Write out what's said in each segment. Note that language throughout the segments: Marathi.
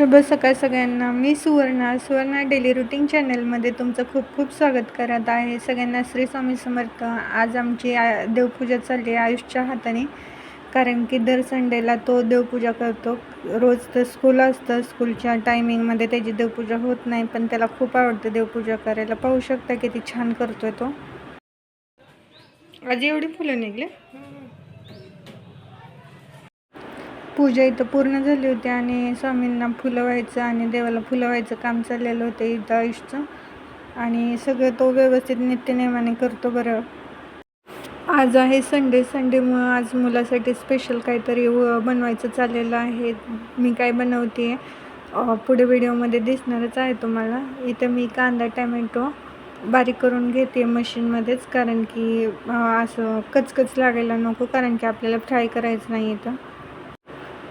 शुभ सकाळ सगळ्यांना. मी सुवर्णा. सुवर्णा डेली रुटीन चॅनलमध्ये तुमचं खूप खूप स्वागत करत आहे. सगळ्यांना श्री स्वामी समर्थ. आज आमची आ देवपूजा चालली आहे आयुषच्या हाताने. कारण की दर संडेला तो देवपूजा करतो. रोज तर स्कूल असतं. स्कूलच्या टायमिंगमध्ये त्याची देवपूजा होत नाही पण त्याला खूप आवडतं देवपूजा करायला. पाहू शकता किती छान करतोय तो. आज एवढी फुलं निघले? पूजा इथं पूर्ण झाली होती आणि स्वामींना फुलं व्हायचं आणि देवाला फुलं व्हायचं काम चाललेलं होतं इथं आयुषचं आणि सगळं तो व्यवस्थित नित्यनेमाने करतो बरं. आज आहे संडे संडेमुळं आज मुलासाठी स्पेशल काहीतरी व- बनवायचं चाललेलं आहे. मी काय बनवते पुढे व्हिडिओमध्ये दिसणारच आहे तुम्हाला. इथं मी कांदा टॅमॅटो बारीक करून घेते मशीनमध्येच कारण की असं कचकच लागायला नको कारण की आपल्याला फ्राय करायचं नाही इथं.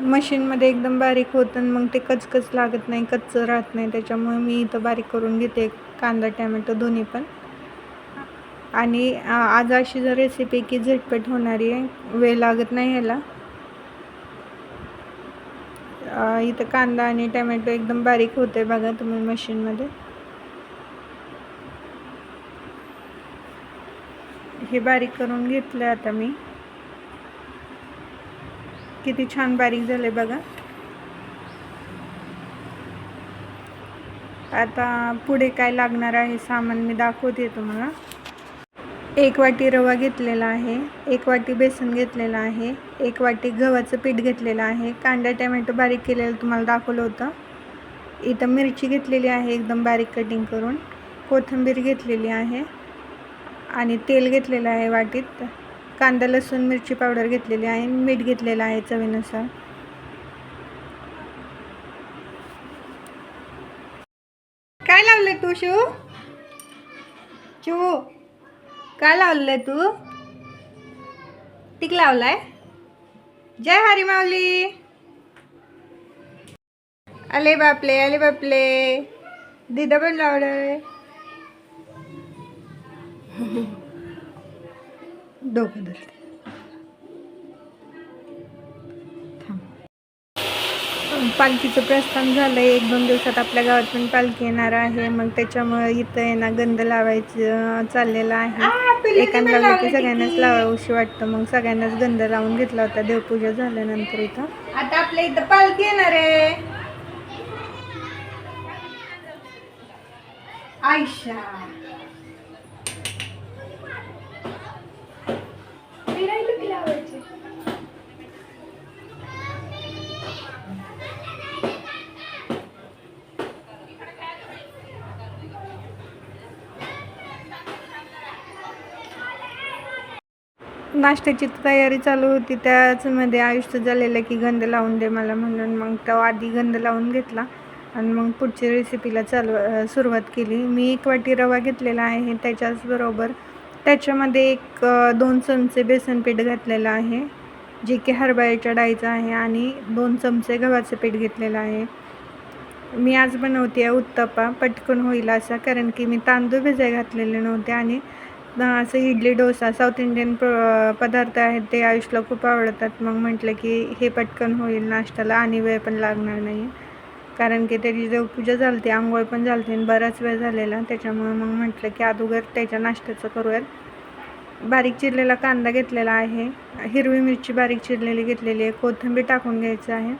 मशीनमध्ये एकदम बारीक होतं आणि मग ते कचकच लागत नाही कच्चं राहत नाही. त्याच्यामुळे मी इथं बारीक करून घेते कांदा टॅमॅटो दोन्ही पण. आणि आज अशी जर रेसिपी की झटपट होणारी आहे वेळ लागत नाही ह्याला. इथं कांदा आणि टॅमॅटो एकदम बारीक होते बघा तुम्ही मशीनमध्ये. हे बारीक करून घेतलं आता मी. किती छान बारीक झाले बघा. आता पुढे काय लागणार आहे सामान मी दाखवते तुम्हाला. एक वाटी रवा घेतलेला आहे एक वाटी बेसन घेतलेलं आहे एक वाटी गव्हाचं पीठ घेतलेलं आहे कांदा टॅमॅटो बारीक केलेलं तुम्हाला दाखवलं होतं. इथं मिरची घेतलेली आहे एकदम बारीक कटिंग करून कोथिंबीर घेतलेली आहे आणि तेल घेतलेलं आहे वाटीत. कांदा लसूण मिरची पावडर घेतलेली आहे. मीठ घेतलेलं आहे चवीनुसार. काय लावलं तू शिव? शिव काय लावलंय तू? टिक लावलाय? जय हरी माऊली. अले बापले अले बापले. दिदा पण लावलंय. डोकं धरते पालखीचं प्रस्थान झालं एक दोन दिवसात आपल्या गावात पण पालखी येणार आहे. मग त्याच्यामुळं इथं आहे ना गंध लावायचं चाललेलं आहे. एकानं लावलं की सगळ्यांनाच लावावंशी वाटतं. मग सगळ्यांनाच गंध लावून घेतला होता. देवपूजा झाल्यानंतर इथं. आता आपल्या इथं पालखी येणार आहे. आयशा. नाश्त्याची तयारी चालू होती. त्याचमध्ये आयुष्य झालेलं की गंध लावून दे मला म्हणून. मग तो आधी गंध लावून घेतला आणि मग पुढच्या रेसिपीला चालू सुरुवात केली. मी एक वाटी रवा घेतलेला आहे. त्याच्याचबरोबर त्याच्यामध्ये एक दोन चमचे बेसन पीठ घातलेलं आहे जे की हरभऱ्याच्या डाळीचं आहे आणि दोन चमचे गव्हाचं पीठ घेतलेलं आहे. मी आज बनवते आहे उत्तप्पा. पटकन होईल असा कारण की मी तांदूळ भिजाय घातलेले नव्हते आणि असं इडली डोसा साऊथ इंडियन प पदार्थ आहेत ते आयुषला खूप आवडतात. मग म्हटलं की हे पटकन होईल नाश्त्याला. आणि वेळ पण लागणार नाही. कारण की त्याची देवपूजा झालती आंघोळ पण झालती आणि बराच वेळ झालेला. त्याच्यामुळे मग म्हटलं की अगोदर त्याच्या नाश्त्याचं करूयात. बारीक चिरलेला कांदा घेतलेला आहे. हिरवी मिरची बारीक चिरलेली घेतलेली आहे. कोथिंबीर टाकून घ्यायचं आहे.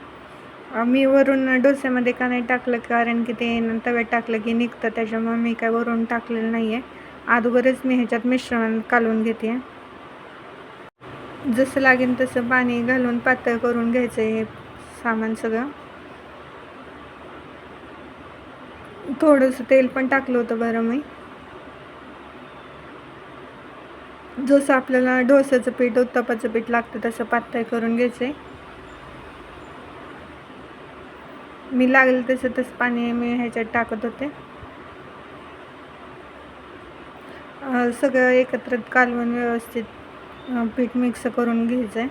मी वरून डोस्यामध्ये का नाही टाकलं? कारण की ते तव्यात टाकलं की निघतं. त्याच्यामुळे मी काय वरून टाकलेलं नाही आहे अगोदरच मी ह्याच्यात मिश्रण कालवून घेते. जसं लागेल तसं पाणी घालून पातळ करून घ्यायचं हे सामान सगळं. थोडंसं तेल पण टाकलं होतं बरं मी. जसं आपल्याला डोस्याचं पीठ उत्तापाचं पीठ लागतं तसं पातळ करून घ्यायचं. आहे मी लागेल तसं तसं पाणी मी ह्याच्यात टाकत होते. सगळं एकत्र कालवून व्यवस्थित पीठ मिक्स करून घ्यायचं आहे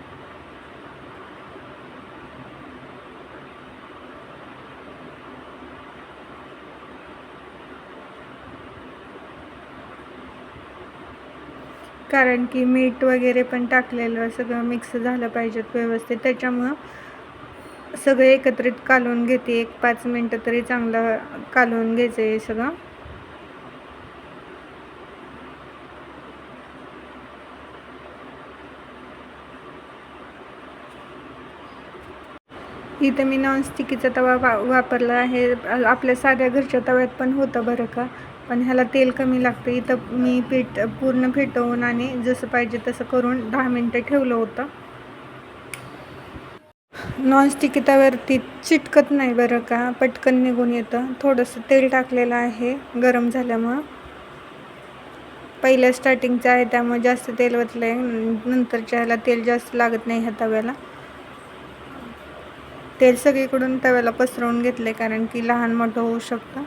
कारण की मीठ वगैरे पण टाकलेलं सगळं मिक्स झालं पाहिजेत व्यवस्थित. त्याच्यामुळं सगळं एकत्रित कालवून घेते. एक पाच मिनटं तरी चांगलं कालवून घ्यायचं आहे सगळं. इथं मी नॉनस्टिकीचा तवा वा वापरला आहे. आपल्या साध्या घरच्या तव्यात पण होतं बरं का. पण ह्याला तेल कमी लागतं. इथं मी पीठ पूर्ण फेटवून आणि जसं पाहिजे तसं करून दहा मिनटं ठेवलं होतं. नॉनस्टिकी तव्यावरती चिटकत नाही बरं का. पटकन निघून येतं. थोडंसं तेल टाकलेलं आहे गरम झाल्यामुळं. पहिल्या स्टार्टिंगचं आहे त्यामुळे जास्त तेल वतलं आहे नंतरच्या ह्याला तेल जास्त लागत नाही ह्या तव्याला. तेल सगळीकडून तव्याला पसरवून घेतले कारण की लहान मोठं होऊ शकतं.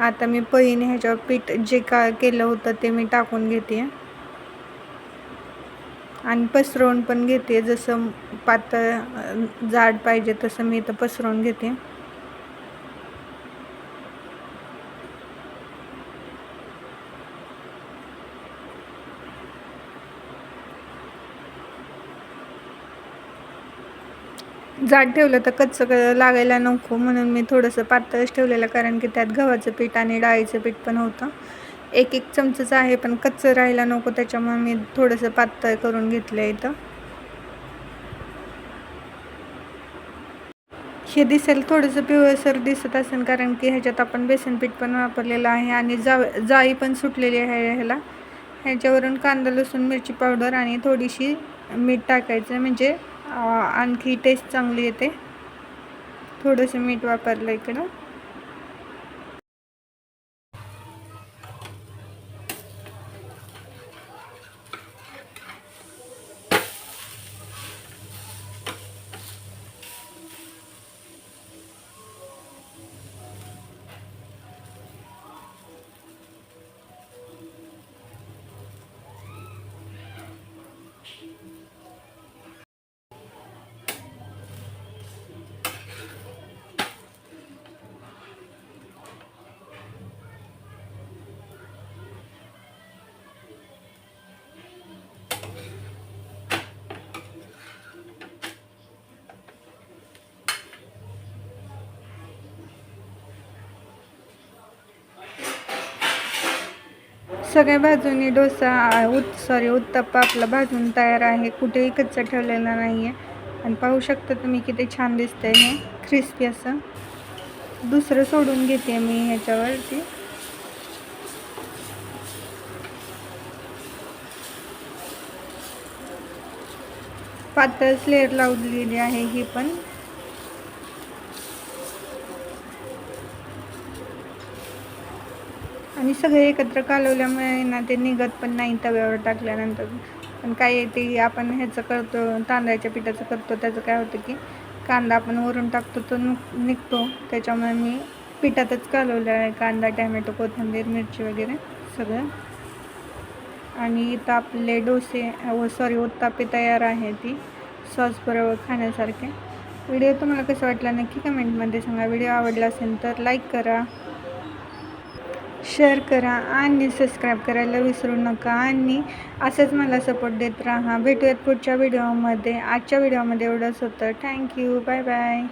आता मी पहिने ह्याच्यावर पीठ जे का केलं होतं ते मी टाकून घेते आणि पसरवून पण घेते जसं पातळ जाड पाहिजे तसं मी इथं पसरवून घेते जाड ठेवलं तर कच्चं लागायला नको म्हणून मी थोडंसं पातळच ठेवलेलं कारण की त्यात गव्हाचं पीठ आणि डाळीचं पीठ पण होतं. एक एक चमचंच आहे पण कच्चं राहायला नको त्याच्यामुळे मी थोडंसं पातळ करून घेतलं इथं. हे दिसेल थोडंसं पिवळसर दिसत असेल कारण की ह्याच्यात आपण बेसन पीठ पण वापरलेलं आहे आणि जा जाळी पण सुटलेली आहे ह्याला. ह्याच्यावरून कांदा लसूण मिरची पावडर आणि थोडीशी मीठ टाकायचं म्हणजे आणखी टेस्ट चांगली येते. थोडंसं मीठ वापरलं इकडं. सगळ्या बाजूनी डोसा उत सॉरी उत्तप्पा आपला भाजून तयार आहे. कुठेही कच्चा ठेवलेला नाही आहे आणि पाहू शकता तुम्ही किती छान दिसतंय हे. क्रिस्पी असं. दुसरं सोडून घेते मी ह्याच्यावरती. पातळ स्लेअर लावलेली आहे ही पण. आणि सगळे एकत्र कालवल्यामुळे ना ते निघत पण नाही तव्यावर टाकल्यानंतर. पण काय ते आपण ह्याचं करतो तांदळाच्या पिठाचं करतो त्याचं काय होतं की कांदा आपण वरून टाकतो तो निघतो. त्याच्यामुळे मी पिठातच कालवलं आहे कांदा टॅमॅटो कोथिंबीर मिरची वगैरे सगळं. आणि इथं आपले डोसे व सॉरी उत्तापे तयार आहे ती सॉसबरोबर खाण्यासारखे. व्हिडिओ तुम्हाला कसं वाटला नक्की कमेंटमध्ये सांगा. व्हिडिओ आवडला असेल तर लाईक करा. शेअर करा आणि सबस्क्राईब करायला विसरू नका. आणि असंच मला सपोर्ट देत राहा. भेटूयात पुढच्या व्हिडिओमध्ये आजच्या व्हिडिओमध्ये एवढंच होतं. Thank you bye bye